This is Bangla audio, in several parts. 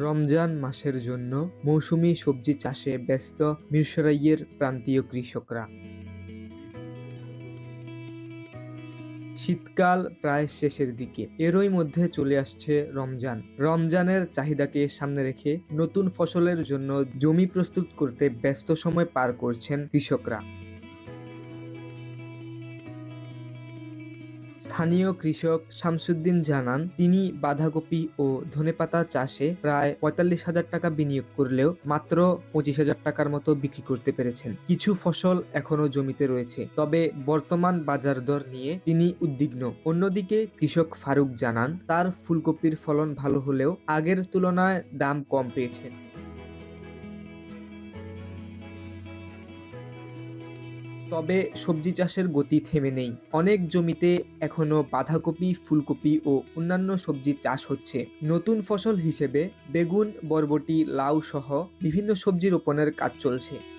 রমজান মাসের জন্য মৌসুমি সবজি চাষে ব্যস্ত মিরসরাইয়ের প্রান্তীয় কৃষকরা। শীতকাল প্রায় শেষের দিকে। এরই মধ্যে চলে আসছে রমজান। রমজানের চাহিদাকে সামনে রেখে নতুন ফসলের জন্য জমি প্রস্তুত করতে ব্যস্ত সময় পার করছেন কৃষকরা। স্থানীয় কৃষক শামসুদ্দিন জানান, তিনি বাঁধাকপি ও ধনেপাতা চাষে প্রায় পঁয়তাল্লিশ হাজার টাকা বিনিয়োগ করলেও মাত্র পঁচিশ হাজার টাকার মতো বিক্রি করতে পেরেছেন। কিছু ফসল এখনও জমিতে রয়েছে, তবে বর্তমান বাজার দর নিয়ে তিনি উদ্বিগ্ন। অন্যদিকে কৃষক ফারুক জানান, তার ফুলকপির ফলন ভালো হলেও আগের তুলনায় দাম কম পেয়েছেন। তবে সবজি চাষের গতি থেমে নেই। অনেক জমিতে এখনও বাঁধাকপি, ফুলকপি ও অন্যান্য সবজি চাষ হচ্ছে। নতুন ফসল হিসেবে বেগুন, বরবটি, লাউ সহ বিভিন্ন সবজি রোপণের কাজ চলছে।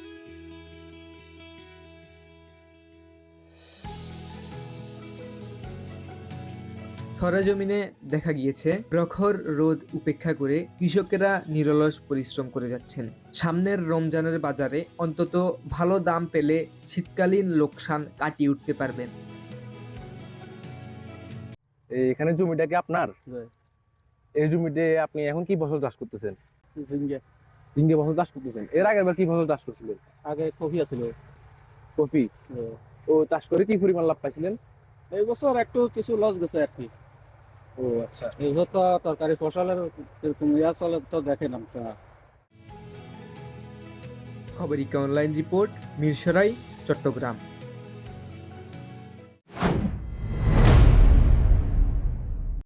সরেজমিনে দেখা গিয়েছে প্রখর রোদ উপেক্ষা করে কৃষকেরা নিরলস পরিশ্রম করে যাচ্ছেন। সামনের রমজানের বাজারে অন্তত ভালো দাম পেলে শীতকালীন লোকসান কাটিয়ে উঠতে পারবেন। এখানে জমিটা কি আপনার? এই জমিতে আপনি এখন কি ফসল চাষ করতেছেন? জিঙ্গে ঝিঙ্গে ফসল চাষ করতেছেন। এর আগের বার কি ফসল চাষ করছিলেন? আগে কফি আছিল। কফি? ও চাষ করে কি পরিমাণ লাভ পাইছিলেন? এই বছর একটু কিছু লস গেছে আর কি। ও আচ্ছা। এই তো তরকারি ফসলের কীরকম ইয়া চলে, তো দেখেন আপনারা খবরিকা অনলাইন রিপোর্ট, মিরসরাই, চট্টগ্রাম।